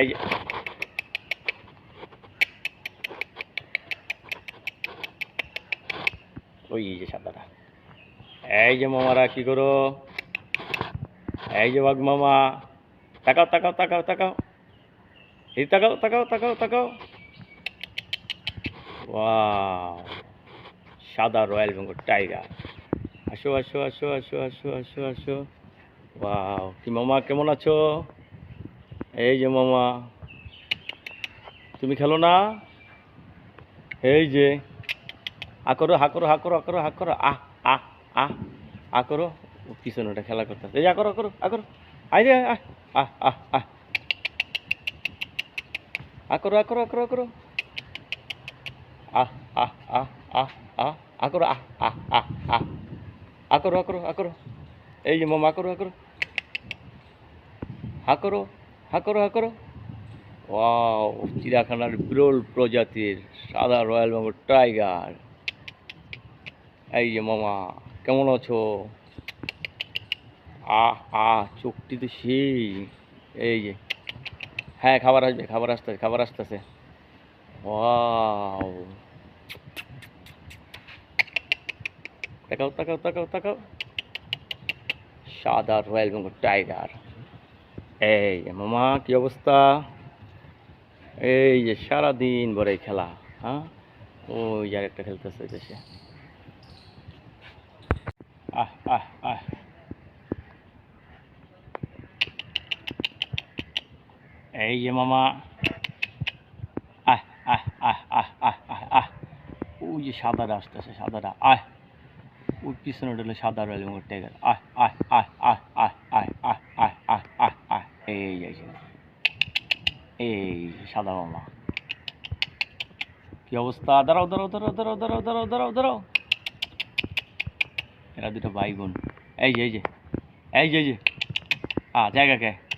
এই যে। ওই যে সাদাটা। এই যে মামারা, কি করো? এই যে বাঘ মামা। তাকাও তাকাও তাকাও তাকাও। এই তাকাও তাকাও তাকাও তাকাও। ওয়াও। সাদা রয়্যাল বেঙ্গল টাইগার। আসো আসো আসো আসো আসো আসো আসো। ওয়াও। কি মামা, কেমন আছো? এই যে মামা তুমি খেলো না এই যে আ করো হা করো হা আহ আহ আহ আ করো পিছনে ওটা খেলা করতে এই আ করো করো আ আই রে আহ আহ আহ আহ আ করো আ করো আহ আহ আহ আহ আহ আ করো আহ আহ আহ আহ আ করো এই যে মামা করো আ করো হা করো হা করো ওয়াও, চিড়িয়াখানার বিরল প্রজাতির সাদা রয়্যাল বেঙ্গল টাইগার। এই যে মামা, কেমন আছো? আহ আহ, চোখটি তো সেই। এই যে হ্যাঁ খাবার আসবে, খাবার আসতেছে খাবার আসতেছে। ওয়াও। তাকাও তাকাও তাকাও তাকাও। সাদা রয়্যাল বেঙ্গল টাইগার। এই মামা কি অবস্থা? এই যে সারাদিন ভরে খেলা হ্যাঁ? ওই যে আরেকটা খেলতেছে আহ আহ আহ। এই যে মামা। আহ আহ আহ আহ আহ আহ আহ। ওই যে সাদাটা আসতেছে, সাদাটা। আহ ওই পিছনে হলো সাদা রয়েল আহ আহ আহ আহ আহ আহ আহ আহ আহ আহ এই যে, এই সাদা মামা। কি অবস্থা? দাঁড়াও দাঁড়াও দাঁড়াও দাঁড়াও দাঁড়াও দাঁড়াও দাঁড়াও দাঁড়াও। এরা দুটো ভাই বোন। এই যে এই যে। এই যে এই যে। আ, জায়গা কে?